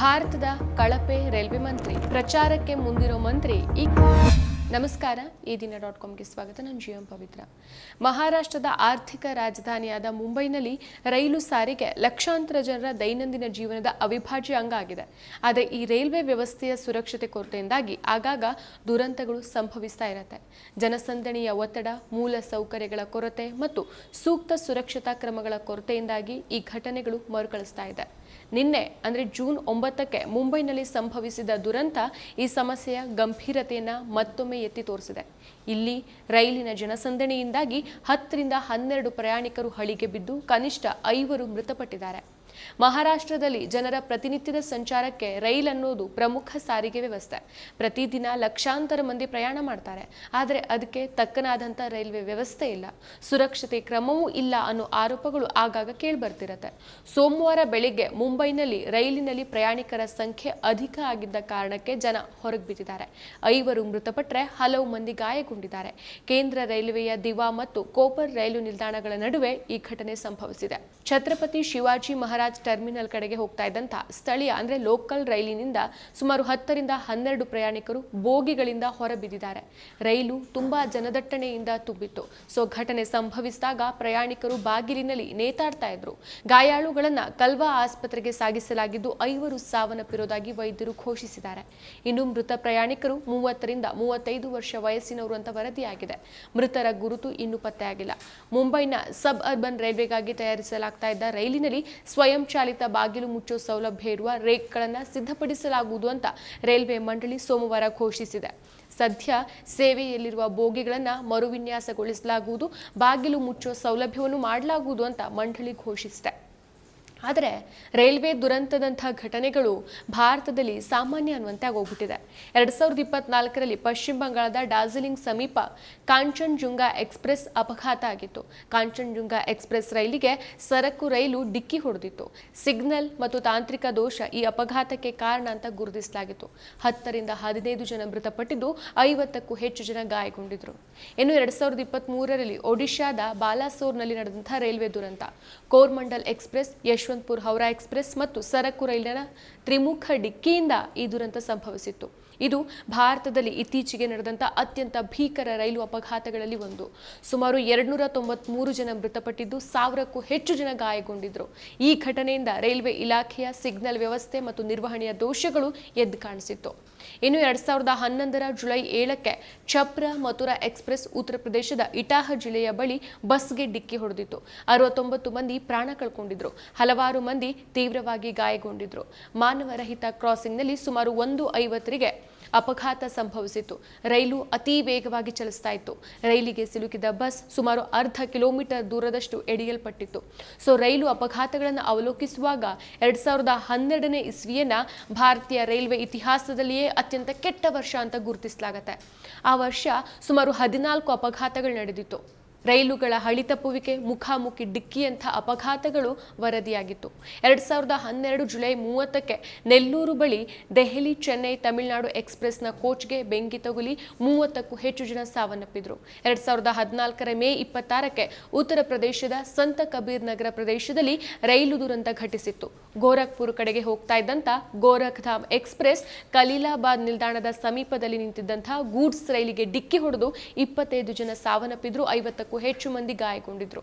ಭಾರತದ ಕಳಪೆ ರೈಲ್ವೆ ಮಂತ್ರಿ, ಪ್ರಚಾರಕ್ಕೆ ಮುಂದಿರೋ ಮಂತ್ರಿ ಈ ನಮಸ್ಕಾರ. ಈ ದಿನ ಡಾಟ್ ಕಾಮ್ಗೆ ಸ್ವಾಗತ. ನಾನು ಜಿ ಎಂ ಪವಿತ್ರ. ಮಹಾರಾಷ್ಟ್ರದ ಆರ್ಥಿಕ ರಾಜಧಾನಿಯಾದ ಮುಂಬೈನಲ್ಲಿ ರೈಲು ಸಾರಿಗೆ ಲಕ್ಷಾಂತರ ಜನರ ದೈನಂದಿನ ಜೀವನದ ಅವಿಭಾಜ್ಯ ಅಂಗ ಆಗಿದೆ. ಆದರೆ ಈ ರೈಲ್ವೆ ವ್ಯವಸ್ಥೆಯ ಸುರಕ್ಷತೆ ಕೊರತೆಯಿಂದಾಗಿ ಆಗಾಗ ದುರಂತಗಳು ಸಂಭವಿಸ್ತಾ ಇರುತ್ತೆ. ಜನಸಂದಣಿಯ ಒತ್ತಡ, ಮೂಲ ಸೌಕರ್ಯಗಳ ಕೊರತೆ ಮತ್ತು ಸೂಕ್ತ ಸುರಕ್ಷತಾ ಕ್ರಮಗಳ ಕೊರತೆಯಿಂದಾಗಿ ಈ ಘಟನೆಗಳು ಮರುಕಳಿಸ್ತಾ ಇದೆ. ನಿನ್ನೆ, ಅಂದರೆ ಜೂನ್ ಒಂಬತ್ತಕ್ಕೆ ಮುಂಬೈನಲ್ಲಿ ಸಂಭವಿಸಿದ ದುರಂತ ಈ ಸಮಸ್ಯೆಯ ಗಂಭೀರತೆಯನ್ನು ಮತ್ತೊಮ್ಮೆ ಎತ್ತಿ ತೋರಿಸಿದೆ. ಇಲ್ಲಿ ರೈಲಿನ ಜನಸಂದಣಿಯಿಂದಾಗಿ ಹತ್ತರಿಂದ ಹನ್ನೆರಡು ಪ್ರಯಾಣಿಕರು ಹಳಿಗೆ ಬಿದ್ದು ಕನಿಷ್ಠ ಐವರು ಮೃತಪಟ್ಟಿದ್ದಾರೆ. ಮಹಾರಾಷ್ಟ್ರದಲ್ಲಿ ಜನರ ಪ್ರತಿನಿತ್ಯದ ಸಂಚಾರಕ್ಕೆ ರೈಲ್ ಅನ್ನೋದು ಪ್ರಮುಖ ಸಾರಿಗೆ ವ್ಯವಸ್ಥೆ. ಪ್ರತಿದಿನ ಲಕ್ಷಾಂತರ ಮಂದಿ ಪ್ರಯಾಣ ಮಾಡ್ತಾರೆ. ಆದರೆ ಅದಕ್ಕೆ ತಕ್ಕನಾದಂಥ ರೈಲ್ವೆ ವ್ಯವಸ್ಥೆ ಇಲ್ಲ. ಸುರಕ್ಷತೆ ಕ್ರಮವೂ ಇಲ್ಲ ಅನ್ನೋ ಆರೋಪಗಳು ಆಗಾಗ ಕೇಳಿಬರ್ತಿರತ್ತೆ. ಸೋಮವಾರ ಬೆಳಿಗ್ಗೆ ಮುಂಬೈನಲ್ಲಿ ರೈಲಿನಲ್ಲಿ ಪ್ರಯಾಣಿಕರ ಸಂಖ್ಯೆ ಅಧಿಕ ಆಗಿದ್ದ ಕಾರಣಕ್ಕೆ ಜನ ಹೊರಗೆ ಬಿದ್ದಿದ್ದಾರೆ ಐವರು ಮೃತಪಟ್ಟರೆ ಹಲವು ಮಂದಿ ಗಾಯಗೊಂಡಿದ್ದಾರೆ. ಕೇಂದ್ರ ರೈಲ್ವೆಯ ದಿವಾ ಮತ್ತು ಕೋಪರ್ ರೈಲು ನಿಲ್ದಾಣಗಳ ನಡುವೆ ಈ ಘಟನೆ ಸಂಭವಿಸಿದೆ. ಛತ್ರಪತಿ ಶಿವಾಜಿ ಮಹಾರಾಜ್ ಟರ್ಮಿನಲ್ ಕಡೆಗೆ ಹೋಗ್ತಾ ಇದ್ದಂತ ಸ್ಥಳೀಯ, ಅಂದ್ರೆ ಲೋಕಲ್ ರೈಲಿನಿಂದ ಸುಮಾರು ಹತ್ತರಿಂದ ಹನ್ನೆರಡು ಪ್ರಯಾಣಿಕರು ಬೋಗಿಗಳಿಂದ ಹೊರಬಿದ್ದಿದ್ದಾರೆ. ರೈಲು ತುಂಬಾ ಜನದಟ್ಟಣೆಯಿಂದ ತುಂಬಿತ್ತು. ಸೊ ಘಟನೆ ಸಂಭವಿಸಿದಾಗ ಪ್ರಯಾಣಿಕರು ಬಾಗಿಲಿನಲ್ಲಿ ನೇತಾಡ್ತಾ ಇದ್ರು. ಗಾಯಾಳುಗಳನ್ನ ಕಲ್ವಾ ಆಸ್ಪತ್ರೆಗೆ ಸಾಗಿಸಲಾಗಿದ್ದು ಐವರು ಸಾವನ್ನಪ್ಪಿರೋದಾಗಿ ವೈದ್ಯರು ಘೋಷಿಸಿದ್ದಾರೆ. ಇನ್ನು ಮೃತ ಪ್ರಯಾಣಿಕರು ಮೂವತ್ತರಿಂದ ಮೂವತ್ತೈದು ವರ್ಷ ವಯಸ್ಸಿನವರು ಅಂತ ವರದಿಯಾಗಿದೆ. ಮೃತರ ಗುರುತು ಇನ್ನೂ ಪತ್ತೆಯಾಗಿಲ್ಲ. ಮುಂಬೈನ ಸಬ್ ಅರ್ಬನ್ ರೈಲ್ವೆಗಾಗಿ ತಯಾರಿಸಲಾಗ್ತಾ ಇದ್ದ ರೈಲಿನಲ್ಲಿ ಸ್ವಯಂ ಚಾಲಿತ ಬಾಗಿಲು ಮುಚ್ಚೋ ಸೌಲಭ್ಯ ಇರುವ ರೇಕ್ಗಳನ್ನು ಸಿದ್ಧಪಡಿಸಲಾಗುವುದು ಅಂತ ರೈಲ್ವೆ ಮಂಡಳಿ ಸೋಮವಾರ ಘೋಷಿಸಿದೆ. ಸದ್ಯ ಸೇವೆಯಲ್ಲಿರುವ ಬೋಗಿಗಳನ್ನು ಮರುವಿನ್ಯಾಸಗೊಳಿಸಲಾಗುವುದು, ಬಾಗಿಲು ಮುಚ್ಚುವ ಸೌಲಭ್ಯವನ್ನು ಮಾಡಲಾಗುವುದು ಅಂತ ಮಂಡಳಿ ಘೋಷಿಸಿದೆ. ಆದರೆ ರೈಲ್ವೆ ದುರಂತದಂಥ ಘಟನೆಗಳು ಭಾರತದಲ್ಲಿ ಸಾಮಾನ್ಯ ಅನ್ನುವಂತೆ ಆಗೋಗ್ಬಿಟ್ಟಿದೆ. ಎರಡು ಸಾವಿರದ ಇಪ್ಪತ್ನಾಲ್ಕರಲ್ಲಿ ಪಶ್ಚಿಮ ಬಂಗಾಳದ ಡಾರ್ಜಿಲಿಂಗ್ ಸಮೀಪ ಕಾಂಚನ್ಜುಂಗಾ ಎಕ್ಸ್ಪ್ರೆಸ್ ಅಪಘಾತ ಆಗಿತ್ತು. ಕಾಂಚನ್ಜುಂಗಾ ಎಕ್ಸ್ಪ್ರೆಸ್ ರೈಲಿಗೆ ಸರಕು, ರೈಲು ಡಿಕ್ಕಿ ಹೊಡೆದಿತ್ತು. ಸಿಗ್ನಲ್ ಮತ್ತು ತಾಂತ್ರಿಕ ದೋಷ ಈ ಅಪಘಾತಕ್ಕೆ ಕಾರಣ ಅಂತ ಗುರುತಿಸಲಾಗಿತ್ತು. ಹತ್ತರಿಂದ ಹದಿನೈದು ಜನ ಮೃತಪಟ್ಟಿದ್ದು ಐವತ್ತಕ್ಕೂ ಹೆಚ್ಚು ಜನ ಗಾಯಗೊಂಡಿದ್ರು. ಇನ್ನು ಎರಡ್ ಸಾವಿರದ ಇಪ್ಪತ್ತ್ ಮೂರರಲ್ಲಿ ಒಡಿಶಾದ ಬಾಲಾಸೋರ್ನಲ್ಲಿ ನಡೆದಂಥ ರೈಲ್ವೆ ದುರಂತ. ಕೋರ್ಮಂಡಲ್ ಎಕ್ಸ್ಪ್ರೆಸ್ ಯಶವಂತಪುರ್ ಹೌರಾ ಎಕ್ಸ್ಪ್ರೆಸ್ ಮತ್ತು ಸರಕು ರೈಲಿನ ತ್ರಿಮುಖ ಡಿಕ್ಕಿಯಿಂದ ಈ ದುರಂತ ಸಂಭವಿಸಿತ್ತು. ಇದು ಭಾರತದಲ್ಲಿ ಇತ್ತೀಚೆಗೆ ನಡೆದಂಥ ಅತ್ಯಂತ ಭೀಕರ ರೈಲು ಅಪಘಾತಗಳಲ್ಲಿ ಒಂದು. ಸುಮಾರು ಎರಡ್ನೂರ ತೊಂಬತ್ಮೂರು ಜನ ಮೃತಪಟ್ಟಿದ್ದು, ಸಾವಿರಕ್ಕೂ ಹೆಚ್ಚು ಜನ ಗಾಯಗೊಂಡಿದ್ರು. ಈ ಘಟನೆಯಿಂದ ರೈಲ್ವೆ ಇಲಾಖೆಯ ಸಿಗ್ನಲ್ ವ್ಯವಸ್ಥೆ ಮತ್ತು ನಿರ್ವಹಣೆಯ ದೋಷಗಳು ಎದ್ದು ಕಾಣಿಸಿತ್ತು. ಇನ್ನು ಎರಡ್ ಸಾವಿರದ ಹನ್ನೊಂದರ ಜುಲೈ ಏಳಕ್ಕೆ ಛಪ್ರ ಮಥುರಾ ಎಕ್ಸ್ಪ್ರೆಸ್ ಉತ್ತರ ಪ್ರದೇಶದ ಇಟಾಹ ಜಿಲ್ಲೆಯ ಬಳಿ ಬಸ್ಗೆ ಡಿಕ್ಕಿ ಹೊಡೆದಿತ್ತು. ಅರವತ್ತೊಂಬತ್ತು ಮಂದಿ ಪ್ರಾಣ ಕಳ್ಕೊಂಡಿದ್ರು. ಹಲವಾರು ಮಂದಿ ತೀವ್ರವಾಗಿ ಗಾಯಗೊಂಡಿದ್ರು. ಮಾನವರಹಿತ ಕ್ರಾಸಿಂಗ್ನಲ್ಲಿ ಸುಮಾರು ಒಂದು ಐವತ್ತರಿಗೆ ಅಪಘಾತ ಸಂಭವಿಸಿತ್ತು. ರೈಲು ಅತಿ ವೇಗವಾಗಿ ಚಲಿಸ್ತಾ ಇತ್ತು. ರೈಲಿಗೆ ಸಿಲುಕಿದ ಬಸ್ ಸುಮಾರು ಅರ್ಧ ಕಿಲೋಮೀಟರ್ ದೂರದಷ್ಟು ಎಡೆಯಲ್ಪಟ್ಟಿತ್ತು ಸೊ, ರೈಲು ಅಪಘಾತಗಳನ್ನು ಅವಲೋಕಿಸುವಾಗ ಎರಡ್ ಸಾವಿರದ ಹನ್ನೆರಡನೇ ಇಸ್ವಿಯನ್ನ ಭಾರತೀಯ ರೈಲ್ವೆ ಇತಿಹಾಸದಲ್ಲಿಯೇ ಅತ್ಯಂತ ಕೆಟ್ಟ ವರ್ಷ ಅಂತ ಗುರುತಿಸಲಾಗತ್ತೆ. ಆ ವರ್ಷ ಸುಮಾರು ಹದಿನಾಲ್ಕು ಅಪಘಾತಗಳು ನಡೆದಿತ್ತು. ರೈಲುಗಳ ಹಳಿ ತಪ್ಪುವಿಕೆ ಮುಖಾಮುಖಿ ಡಿಕ್ಕಿಯಂಥ ಅಪಘಾತಗಳು ವರದಿಯಾಗಿತ್ತು. ಎರಡು ಸಾವಿರದ ಹನ್ನೆರಡು ಜುಲೈ ಮೂವತ್ತಕ್ಕೆ ನೆಲ್ಲೂರು ಬಳಿ ದೆಹಲಿ, ಚೆನ್ನೈ, ತಮಿಳುನಾಡು ಎಕ್ಸ್ಪ್ರೆಸ್ನ ಕೋಚ್ಗೆ ಬೆಂಕಿ ತಗುಲಿ ಮೂವತ್ತಕ್ಕೂ ಹೆಚ್ಚು ಜನ ಸಾವನ್ನಪ್ಪಿದ್ರು. ಎರಡು ಸಾವಿರದ ಹದಿನಾಲ್ಕರ ಮೇ ಇಪ್ಪತ್ತಾರಕ್ಕೆ ಉತ್ತರ ಪ್ರದೇಶದ ಸಂತ ಕಬೀರ್ ನಗರ ಪ್ರದೇಶದಲ್ಲಿ ರೈಲು ದುರಂತ ಘಟಿಸಿತ್ತು. ಗೋರಖ್ಪುರ್ ಕಡೆಗೆ ಹೋಗ್ತಾ ಇದ್ದಂಥ ಗೋರಖ್ಧಾಮ್ ಎಕ್ಸ್ಪ್ರೆಸ್ ಕಲೀಲಾಬಾದ್ ನಿಲ್ದಾಣದ ಸಮೀಪದಲ್ಲಿ ನಿಂತಿದ್ದಂಥ ಗೂಡ್ಸ್ ರೈಲಿಗೆ ಡಿಕ್ಕಿ ಹೊಡೆದು ಇಪ್ಪತ್ತೈದು ಜನ ಸಾವನ್ನಪ್ಪಿದ್ರು, ಐವತ್ತಕ್ಕೂ ಹೆಚ್ಚು ಮಂದಿ ಗಾಯಗೊಂಡಿದ್ರು.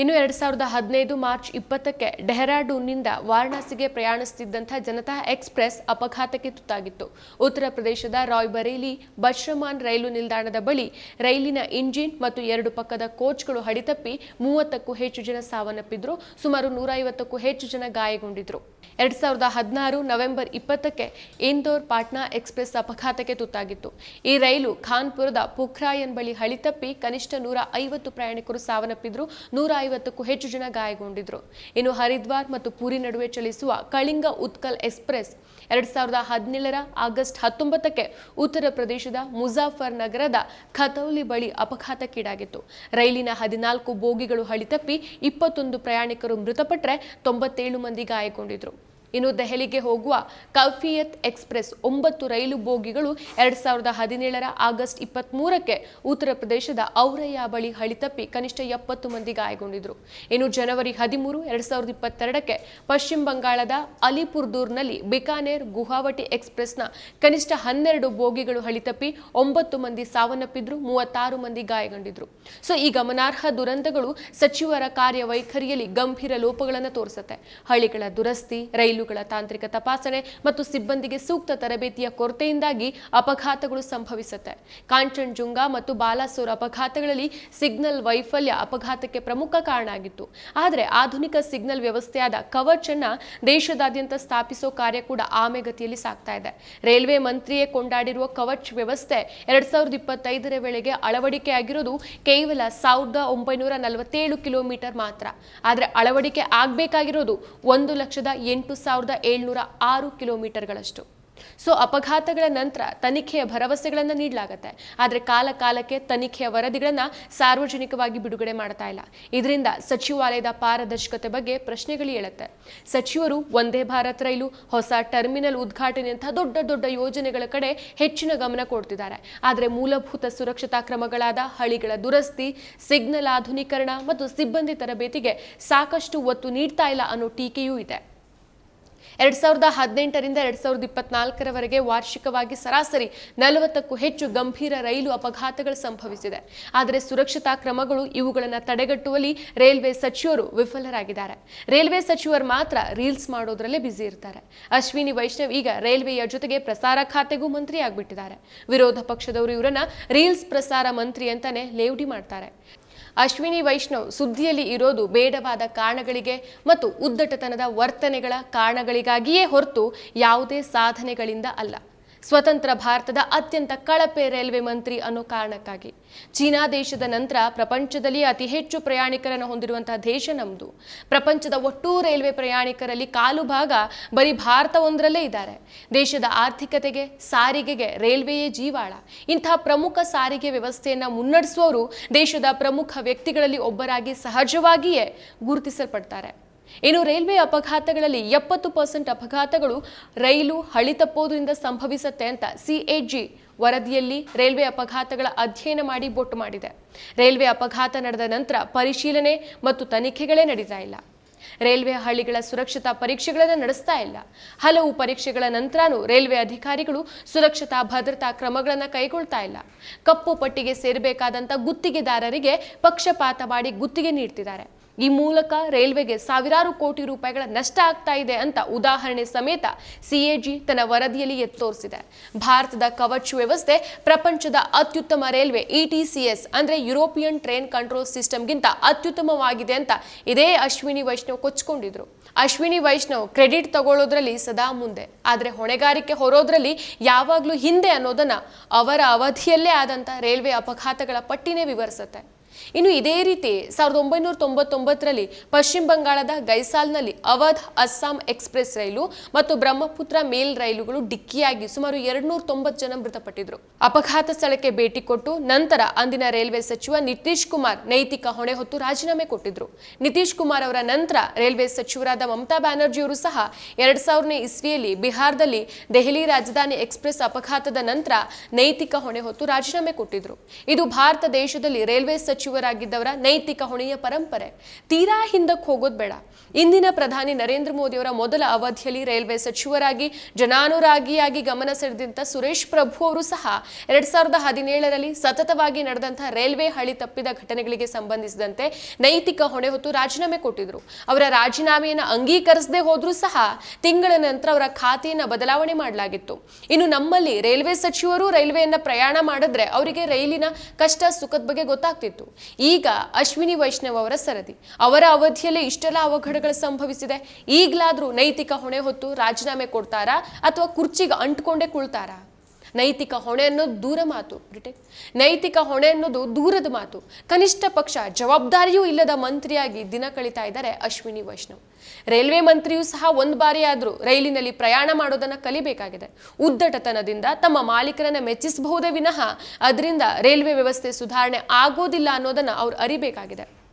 ಇನ್ನು ಎರಡ್ ಸಾವಿರದ ಹದಿನೈದು ಮಾರ್ಚ್ ಇಪ್ಪತ್ತಕ್ಕೆ ಡೆಹ್ರಾಡೂನ್ನಿಂದ ವಾರಣಾಸಿಗೆ ಪ್ರಯಾಣಿಸುತ್ತಿದ್ದಂಥ ಜನತಾ ಎಕ್ಸ್ಪ್ರೆಸ್ ಅಪಘಾತಕ್ಕೆ ತುತ್ತಾಗಿತ್ತು. ಉತ್ತರ ಪ್ರದೇಶದ ರಾಯ್ಬರೇಲಿ ಬಶ್ರಮಾನ್ ರೈಲು ನಿಲ್ದಾಣದ ಬಳಿ ರೈಲಿನ ಇಂಜಿನ್ ಮತ್ತು ಎರಡು ಪಕ್ಕದ ಕೋಚ್ಗಳು ಹಡಿತಪ್ಪಿ ಮೂವತ್ತಕ್ಕೂ ಹೆಚ್ಚು ಜನ ಸಾವನ್ನಪ್ಪಿದ್ರು. ಸುಮಾರು ನೂರೈವತ್ತಕ್ಕೂ ಹೆಚ್ಚು ಜನ ಗಾಯಗೊಂಡಿದ್ರು. ಎರಡ್ ಸಾವಿರದ ಹದಿನಾರು ನವೆಂಬರ್ ಇಪ್ಪತ್ತಕ್ಕೆ ಇಂದೋರ್ ಪಾಟ್ನಾ ಎಕ್ಸ್ಪ್ರೆಸ್ ಅಪಘಾತಕ್ಕೆ ತುತ್ತಾಗಿತ್ತು. ಈ ರೈಲು ಖಾನ್ಪುರದ ಪುಖ್ರಾಯನ್ ಬಳಿ ಹಳಿತಪ್ಪಿ ಕನಿಷ್ಠ ನೂರ ಐವತ್ತು ಪ್ರಯಾಣಿಕರು ಸಾವನ್ನಪ್ಪಿದ್ರು. ನೂರ ಐವತ್ತಕ್ಕೂ ಹೆಚ್ಚು ಜನ ಗಾಯಗೊಂಡಿದ್ರು. ಇನ್ನು ಹರಿದ್ವಾರ್ ಮತ್ತು ಪುರಿ ನಡುವೆ ಚಲಿಸುವ ಕಳಿಂಗ ಉತ್ಕಲ್ ಎಕ್ಸ್ಪ್ರೆಸ್ ಎರಡ್ ಸಾವಿರದ ಹದಿನೇಳರ ಆಗಸ್ಟ್ ಹತ್ತೊಂಬತ್ತಕ್ಕೆ ಉತ್ತರ ಪ್ರದೇಶದ ಮುಜಾಫರ್ ನಗರದ ಖತೌಲಿ ಬಳಿ ಅಪಘಾತಕ್ಕೀಡಾಗಿತ್ತು. ರೈಲಿನ ಹದಿನಾಲ್ಕು ಬೋಗಿಗಳು ಹಳಿತಪ್ಪಿ ಇಪ್ಪತ್ತೊಂದು ಪ್ರಯಾಣಿಕರು ಮೃತಪಟ್ಟರೆ ತೊಂಬತ್ತೇಳು ಮಂದಿ ಗಾಯಗೊಂಡಿದ್ರು. ಇನ್ನು ದೆಹಲಿಗೆ ಹೋಗುವ ಕಫಿಯತ್ ಎಕ್ಸ್ಪ್ರೆಸ್ ಒಂಬತ್ತು ರೈಲು ಬೋಗಿಗಳು ಎರಡ್ ಸಾವಿರದ ಹದಿನೇಳರ ಆಗಸ್ಟ್ ಇಪ್ಪತ್ತ್ ಮೂರಕ್ಕೆ ಉತ್ತರ ಪ್ರದೇಶದ ಔರಯ್ಯ ಬಳಿ ಹಳಿ ತಪ್ಪಿ ಕನಿಷ್ಠ ಎಪ್ಪತ್ತು ಮಂದಿ ಗಾಯಗೊಂಡಿದ್ರು. ಇನ್ನು ಜನವರಿ ಹದಿಮೂರು ಎರಡ್ ಸಾವಿರದ ಇಪ್ಪತ್ತೆರಡಕ್ಕೆ ಪಶ್ಚಿಮ ಬಂಗಾಳದ ಅಲಿಪುರ್ದೂರ್ನಲ್ಲಿ ಬಿಕಾನೇರ್ ಗುಹಾವಟಿ ಎಕ್ಸ್ಪ್ರೆಸ್ನ ಕನಿಷ್ಠ ಹನ್ನೆರಡು ಬೋಗಿಗಳು ಹಳಿತಪ್ಪಿ ಒಂಬತ್ತು ಮಂದಿ ಸಾವನ್ನಪ್ಪಿದ್ರು, ಮೂವತ್ತಾರು ಮಂದಿ ಗಾಯಗೊಂಡಿದ್ರು. ಸೊ, ಈ ಗಮನಾರ್ಹ ದುರಂತಗಳು ಸಚಿವರ ಕಾರ್ಯವೈಖರಿಯಲ್ಲಿ ಗಂಭೀರ ಲೋಪಗಳನ್ನು ತೋರಿಸುತ್ತೆ. ಹಳಿಗಳ ದುರಸ್ತಿ ರೈಲುಗಳ ತಾಂತ್ರಿಕ ತಪಾಸಣೆ ಮತ್ತು ಸಿಬ್ಬಂದಿಗೆ ಸೂಕ್ತ ತರಬೇತಿಯ ಕೊರತೆಯಿಂದಾಗಿ ಅಪಘಾತಗಳು ಸಂಭವಿಸುತ್ತೆ. ಕಾಂಚನ್ಜುಂಗ ಮತ್ತು ಬಾಲಾಸೋರ್ ಅಪಘಾತಗಳಲ್ಲಿ ಸಿಗ್ನಲ್ ವೈಫಲ್ಯ ಅಪಘಾತಕ್ಕೆ ಪ್ರಮುಖ ಕಾರಣ ಆಗಿತ್ತು. ಆದರೆ ಆಧುನಿಕ ಸಿಗ್ನಲ್ ವ್ಯವಸ್ಥೆಯಾದ ಕವಚ್ ಅನ್ನ ದೇಶದಾದ್ಯಂತ ಸ್ಥಾಪಿಸೋ ಕಾರ್ಯ ಕೂಡ ಆಮೆಗತಿಯಲ್ಲಿ ಸಾಗ್ತಾ ಇದೆ. ರೈಲ್ವೆ ಮಂತ್ರಿಯೇ ಕೊಂಡಾಡಿರುವ ಕವಚ್ ವ್ಯವಸ್ಥೆ ಎರಡ್ ಸಾವಿರದ ಇಪ್ಪತ್ತೈದರ ವೇಳೆಗೆ ಅಳವಡಿಕೆಯಾಗಿರೋದು ಕೇವಲ ಸಾವಿರದ ಒಂಬೈನೂರ ನಲವತ್ತೇಳು ಕಿಲೋಮೀಟರ್ ಮಾತ್ರ. ಆದರೆ ಅಳವಡಿಕೆ ಆಗಬೇಕಾಗಿರೋದು ಒಂದು ಲಕ್ಷದ ಎಂಟು ಸಾವಿರದ ಏಳ್ನೂರ ಆರು ಕಿಲೋಮೀಟರ್ಗಳಷ್ಟು. ಸೊ, ಅಪಘಾತಗಳ ನಂತರ ತನಿಖೆಯ ಭರವಸೆಗಳನ್ನು ನೀಡಲಾಗುತ್ತೆ. ಆದರೆ ಕಾಲ ಕಾಲಕ್ಕೆ ತನಿಖೆಯ ವರದಿಗಳನ್ನು ಸಾರ್ವಜನಿಕವಾಗಿ ಬಿಡುಗಡೆ ಮಾಡ್ತಾ ಇಲ್ಲ. ಇದರಿಂದ ಸಚಿವಾಲಯದ ಪಾರದರ್ಶಕತೆ ಬಗ್ಗೆ ಪ್ರಶ್ನೆಗಳು ಏಳುತ್ತೆ. ಸಚಿವರು ಒಂದೇ ಭಾರತ್ ರೈಲು ಹೊಸ ಟರ್ಮಿನಲ್ ಉದ್ಘಾಟನೆಯಂತಹ ದೊಡ್ಡ ದೊಡ್ಡ ಯೋಜನೆಗಳ ಕಡೆ ಹೆಚ್ಚಿನ ಗಮನ ಕೊಡ್ತಿದ್ದಾರೆ. ಆದರೆ ಮೂಲಭೂತ ಸುರಕ್ಷತಾ ಕ್ರಮಗಳಾದ ಹಳಿಗಳ ದುರಸ್ತಿ, ಸಿಗ್ನಲ್ ಆಧುನೀಕರಣ ಮತ್ತು ಸಿಬ್ಬಂದಿ ತರಬೇತಿಗೆ ಸಾಕಷ್ಟು ಒತ್ತು ನೀಡ್ತಾ ಇಲ್ಲ ಅನ್ನೋ ಟೀಕೆಯೂ ಇದೆ. ಎರಡ್ ಸಾವಿರದ ಹದಿನೆಂಟರಿಂದ ಎರಡ್ ಸಾವಿರದ ಇಪ್ಪತ್ನಾಲ್ಕರವರೆಗೆ ವಾರ್ಷಿಕವಾಗಿ ಸರಾಸರಿ ನಲವತ್ತಕ್ಕೂ ಹೆಚ್ಚು ಗಂಭೀರ ರೈಲು ಅಪಘಾತಗಳು ಸಂಭವಿಸಿದೆ. ಆದರೆ ಸುರಕ್ಷತಾ ಕ್ರಮಗಳು ಇವುಗಳನ್ನು ತಡೆಗಟ್ಟುವಲ್ಲಿ ರೈಲ್ವೆ ಸಚಿವರು ವಿಫಲರಾಗಿದ್ದಾರೆ. ರೈಲ್ವೆ ಸಚಿವರು ಮಾತ್ರ ರೀಲ್ಸ್ ಮಾಡೋದ್ರಲ್ಲೇ ಬ್ಯುಸಿ ಇರ್ತಾರೆ. ಅಶ್ವಿನಿ ವೈಷ್ಣವ್ ಈಗ ರೈಲ್ವೆಯ ಜೊತೆಗೆ ಪ್ರಸಾರ ಖಾತೆಗೂ ಮಂತ್ರಿ ಆಗ್ಬಿಟ್ಟಿದ್ದಾರೆ ವಿರೋಧ ಪಕ್ಷದವರು ಇವರನ್ನ ರೀಲ್ಸ್ ಪ್ರಸಾರ ಮಂತ್ರಿ ಅಂತಾನೆ ಲೇವಡಿ ಮಾಡ್ತಾರೆ. ಅಶ್ವಿನಿ ವೈಷ್ಣವ್ ಸುದ್ದಿಯಲ್ಲಿ ಇರೋದು ಬೇಡವಾದ ಕಾರಣಗಳಿಗೆ ಮತ್ತು ಉದ್ದಟತನದ ವರ್ತನೆಗಳ ಕಾರಣಗಳಿಗಾಗಿಯೇ ಹೊರತು ಯಾವುದೇ ಸಾಧನೆಗಳಿಂದ ಅಲ್ಲ. ಸ್ವತಂತ್ರ ಭಾರತದ ಅತ್ಯಂತ ಕಳಪೆ ರೈಲ್ವೆ ಮಂತ್ರಿ ಅನ್ನೋ ಕಾರಣಕ್ಕಾಗಿ. ಚೀನಾ ದೇಶದ ನಂತರ ಪ್ರಪಂಚದಲ್ಲಿ ಅತಿ ಹೆಚ್ಚು ಪ್ರಯಾಣಿಕರನ್ನು ಹೊಂದಿರುವಂತಹ ದೇಶ ನಮ್ಮದು ಪ್ರಪಂಚದ ಒಟ್ಟೂ ರೈಲ್ವೆ ಪ್ರಯಾಣಿಕರಲ್ಲಿ ಕಾಲು ಭಾಗ ಬರೀ ಭಾರತ ಒಂದರಲ್ಲೇ ಇದ್ದಾರೆ. ದೇಶದ ಆರ್ಥಿಕತೆಗೆ, ಸಾರಿಗೆಗೆ ರೈಲ್ವೆಯೇ ಜೀವಾಳ. ಇಂತಹ ಪ್ರಮುಖ ಸಾರಿಗೆ ವ್ಯವಸ್ಥೆಯನ್ನು ಮುನ್ನಡೆಸುವವರು ದೇಶದ ಪ್ರಮುಖ ವ್ಯಕ್ತಿಗಳಲ್ಲಿ ಒಬ್ಬರಾಗಿ ಸಹಜವಾಗಿಯೇ ಗುರುತಿಸಲ್ಪಡ್ತಾರೆ. ಇನ್ನು ರೈಲ್ವೆ ಅಪಘಾತಗಳಲ್ಲಿ ಎಪ್ಪತ್ತು ಪರ್ಸೆಂಟ್ ಅಪಘಾತಗಳು ರೈಲು ಹಳಿ ತಪ್ಪೋದ್ರಿಂದ ಸಂಭವಿಸುತ್ತೆ ಅಂತ ಸಿಎಜಿ ವರದಿಯಲ್ಲಿ ರೈಲ್ವೆ ಅಪಘಾತಗಳ ಅಧ್ಯಯನ ಮಾಡಿ ಬೊಟ್ಟು ಮಾಡಿದೆ. ರೈಲ್ವೆ ಅಪಘಾತ ನಡೆದ ನಂತರ ಪರಿಶೀಲನೆ ಮತ್ತು ತನಿಖೆಗಳೇ ನಡೀತಾ ಇಲ್ಲ. ರೈಲ್ವೆ ಹಳ್ಳಿಗಳ ಸುರಕ್ಷತಾ ಪರೀಕ್ಷೆಗಳನ್ನು ನಡೆಸ್ತಾ ಇಲ್ಲ. ಹಲವು ಪರೀಕ್ಷೆಗಳ ನಂತರನೂ ರೈಲ್ವೆ ಅಧಿಕಾರಿಗಳು ಸುರಕ್ಷತಾ ಭದ್ರತಾ ಕ್ರಮಗಳನ್ನು ಕೈಗೊಳ್ತಾ ಇಲ್ಲ. ಕಪ್ಪು ಪಟ್ಟಿಗೆ ಸೇರಬೇಕಾದಂಥ ಗುತ್ತಿಗೆದಾರರಿಗೆ ಪಕ್ಷಪಾತ ಮಾಡಿ ಗುತ್ತಿಗೆ ನೀಡ್ತಿದ್ದಾರೆ. ಈ ಮೂಲಕ ರೈಲ್ವೆಗೆ ಸಾವಿರಾರು ಕೋಟಿ ರೂಪಾಯಿಗಳ ನಷ್ಟ ಆಗ್ತಾ ಇದೆ ಅಂತ ಉದಾಹರಣೆ ಸಮೇತ ಸಿಎಜಿ ತನ್ನ ವರದಿಯಲ್ಲಿ ಎತ್ತೋರಿಸಿದೆ. ಭಾರತದ ಕವಚ್ ವ್ಯವಸ್ಥೆ ಪ್ರಪಂಚದ ಅತ್ಯುತ್ತಮ ರೈಲ್ವೆ ಇಟಿಸಿಎಸ್ ಅಂದ್ರೆ ಯುರೋಪಿಯನ್ ಟ್ರೈನ್ ಕಂಟ್ರೋಲ್ ಸಿಸ್ಟಮ್ಗಿಂತ ಅತ್ಯುತ್ತಮವಾಗಿದೆ ಅಂತ ಇದೇ ಅಶ್ವಿನಿ ವೈಷ್ಣವ್ ಕೊಚ್ಕೊಂಡಿದ್ರು ಅಶ್ವಿನಿ ವೈಷ್ಣವ್ ಕ್ರೆಡಿಟ್ ತಗೊಳ್ಳೋದ್ರಲ್ಲಿ ಸದಾ ಮುಂದೆ. ಆದರೆ ಹೊಣೆಗಾರಿಕೆ ಹೊರೋದ್ರಲ್ಲಿ ಯಾವಾಗಲೂ ಹಿಂದೆ ಅನ್ನೋದನ್ನ ಅವರ ಅವಧಿಯಲ್ಲೇ ಆದಂಥ ರೈಲ್ವೆ ಅಪಘಾತಗಳ ಪಟ್ಟಿನೇ ವಿವರಿಸುತ್ತೆ. ಇನ್ನು ಇದೇ ರೀತಿ ಸಾವಿರದ ಒಂಬೈನೂರ ತೊಂಬತ್ತೊಂಬತ್ತರಲ್ಲಿ ಪಶ್ಚಿಮ ಬಂಗಾಳದ ಗೈಸಾಲ್ನಲ್ಲಿ ಅವಧ್ ಅಸ್ಸಾಂ ಎಕ್ಸ್ಪ್ರೆಸ್ ರೈಲು ಮತ್ತು ಬ್ರಹ್ಮಪುತ್ರ ಮೇಲ್ ರೈಲುಗಳು ಡಿಕ್ಕಿಯಾಗಿ ಸುಮಾರು ಎರಡ್ನೂರ ತೊಂಬತ್ತು ಜನ ಮೃತಪಟ್ಟಿದ್ರು. ಅಪಘಾತ ಸ್ಥಳಕ್ಕೆ ಭೇಟಿ ಕೊಟ್ಟು ನಂತರ ಅಂದಿನ ರೈಲ್ವೆ ಸಚಿವ ನಿತೀಶ್ ಕುಮಾರ್ ನೈತಿಕ ಹೊಣೆ ಹೊತ್ತು ರಾಜೀನಾಮೆ ಕೊಟ್ಟಿದ್ರು. ನಿತೀಶ್ ಕುಮಾರ್ ಅವರ ನಂತರ ರೈಲ್ವೆ ಸಚಿವರಾದ ಮಮತಾ ಬ್ಯಾನರ್ಜಿ ಅವರು ಸಹ ಎರಡ್ ಸಾವಿರನೇ ಇಸ್ವಿಯಲ್ಲಿ ಬಿಹಾರದಲ್ಲಿ ದೆಹಲಿ ರಾಜಧಾನಿ ಎಕ್ಸ್ಪ್ರೆಸ್ ಅಪಘಾತದ ನಂತರ ನೈತಿಕ ಹೊಣೆ ಹೊತ್ತು ರಾಜೀನಾಮೆ ಕೊಟ್ಟಿದ್ರು. ಇದು ಭಾರತ ದೇಶದಲ್ಲಿ ರೈಲ್ವೆ ಸಚಿವರಾಗಿದ್ದವರ ನೈತಿಕ ಹೊಣೆಯ ಪರಂಪರೆ. ತೀರಾ ಹಿಂದಕ್ಕೆ ಹೋಗೋದು ಬೇಡ. ಇಂದಿನ ಪ್ರಧಾನಿ ನರೇಂದ್ರ ಮೋದಿ ಅವರ ಮೊದಲ ಅವಧಿಯಲ್ಲಿ ರೈಲ್ವೆ ಸಚಿವರಾಗಿ, ಜನಾನುರಾಗಿಯಾಗಿ ಗಮನ ಸೆಳೆದಂತ ಸುರೇಶ್ ಪ್ರಭು ಅವರು ಸಹ ಎರಡ್ ಸಾವಿರದ ಹದಿನೇಳರಲ್ಲಿ ಸತತವಾಗಿ ನಡೆದಂತಹ ರೈಲ್ವೆ ಹಳಿ ತಪ್ಪಿದ ಘಟನೆಗಳಿಗೆ ಸಂಬಂಧಿಸಿದಂತೆ ನೈತಿಕ ಹೊಣೆ ಹೊತ್ತು ರಾಜೀನಾಮೆ ಕೊಟ್ಟಿದ್ರು. ಅವರ ರಾಜೀನಾಮೆಯನ್ನು ಅಂಗೀಕರಿಸದೆ ಹೋದ್ರೂ ಸಹ ತಿಂಗಳ ನಂತರ ಅವರ ಖಾತೆಯನ್ನು ಬದಲಾವಣೆ ಮಾಡಲಾಗಿತ್ತು. ಇನ್ನು ನಮ್ಮಲ್ಲಿ ರೈಲ್ವೆ ಸಚಿವರು ರೈಲ್ವೆಯನ್ನ ಪ್ರಯಾಣ ಮಾಡಿದ್ರೆ ಅವರಿಗೆ ರೈಲಿನ ಕಷ್ಟ ಸುಖದ ಬಗ್ಗೆ ಗೊತ್ತಾಗ್ತಿತ್ತು. ಈಗ ಅಶ್ವಿನಿ ವೈಷ್ಣವ್ ಅವರ ಸರದಿ. ಅವರ ಅವಧಿಯಲ್ಲೇ ಇಷ್ಟೆಲ್ಲ ಅವಘಡಗಳು ಸಂಭವಿಸಿದೆ. ಈಗಲಾದ್ರೂ ನೈತಿಕ ಹೊಣೆ ಹೊತ್ತು ರಾಜೀನಾಮೆ ಕೊಡ್ತಾರಾ ಅಥವಾ ಕುರ್ಚಿಗೆ ಅಂಟ್ಕೊಂಡೇ ಕುಳ್ತಾರಾ? ನೈತಿಕ ಹೊಣೆ ಅನ್ನೋದು ದೂರ ಮಾತು ಬ್ರಿಟನ್ ನೈತಿಕ ಹೊಣೆ ಅನ್ನೋದು ದೂರದ ಮಾತು. ಕನಿಷ್ಠ ಪಕ್ಷ ಜವಾಬ್ದಾರಿಯೂ ಇಲ್ಲದ ಮಂತ್ರಿಯಾಗಿ ದಿನ ಕಳೀತಾ ಇದ್ದಾರೆ ಅಶ್ವಿನಿ, ವೈಷ್ಣವ್. ರೈಲ್ವೆ ಮಂತ್ರಿಯೂ ಸಹ ಒಂದು ಬಾರಿಯಾದರೂ ರೈಲಿನಲ್ಲಿ ಪ್ರಯಾಣ ಮಾಡೋದನ್ನ ಕಲಿಬೇಕಾಗಿದೆ. ಉದ್ದಟತನದಿಂದ ತಮ್ಮ ಮಾಲೀಕರನ್ನ ಮೆಚ್ಚಿಸಬಹುದೇ ವಿನಃ, ಅದರಿಂದ ರೈಲ್ವೆ ವ್ಯವಸ್ಥೆ ಸುಧಾರಣೆ ಆಗೋದಿಲ್ಲ ಅನ್ನೋದನ್ನ ಅವ್ರು ಅರಿಬೇಕಾಗಿದೆ.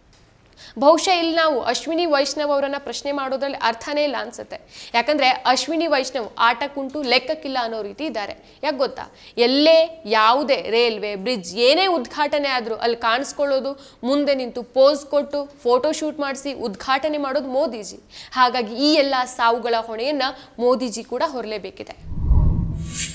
ಬಹುಶಃ ಇಲ್ಲಿ ನಾವು ಅಶ್ವಿನಿ ವೈಷ್ಣವ್ ಅವರನ್ನ ಪ್ರಶ್ನೆ ಮಾಡೋದ್ರಲ್ಲಿ ಅರ್ಥನೇ ಇಲ್ಲ ಅನ್ಸುತ್ತೆ. ಯಾಕಂದ್ರೆ ಅಶ್ವಿನಿ ವೈಷ್ಣವ್ ಆಟಕ್ಕುಂಟು ಲೆಕ್ಕಕ್ಕಿಲ್ಲ ಅನ್ನೋ ರೀತಿ ಇದ್ದಾರೆ. ಯಾಕೆ ಗೊತ್ತಾ? ಎಲ್ಲೇ ಯಾವುದೇ ರೈಲ್ವೆ ಬ್ರಿಡ್ಜ್ ಏನೇ ಉದ್ಘಾಟನೆ ಆದರೂ ಅಲ್ಲಿ ಕಾಣಿಸ್ಕೊಳ್ಳೋದು, ಮುಂದೆ ನಿಂತು ಪೋಸ್ ಕೊಟ್ಟು ಫೋಟೋ ಶೂಟ್ ಮಾಡಿಸಿ ಉದ್ಘಾಟನೆ ಮಾಡೋದು ಮೋದಿಜಿ. ಹಾಗಾಗಿ ಈ ಎಲ್ಲ ಸಾವುಗಳ ಹೊಣೆಯನ್ನ ಮೋದಿಜಿ ಕೂಡ ಹೊರಲೇಬೇಕಿದೆ.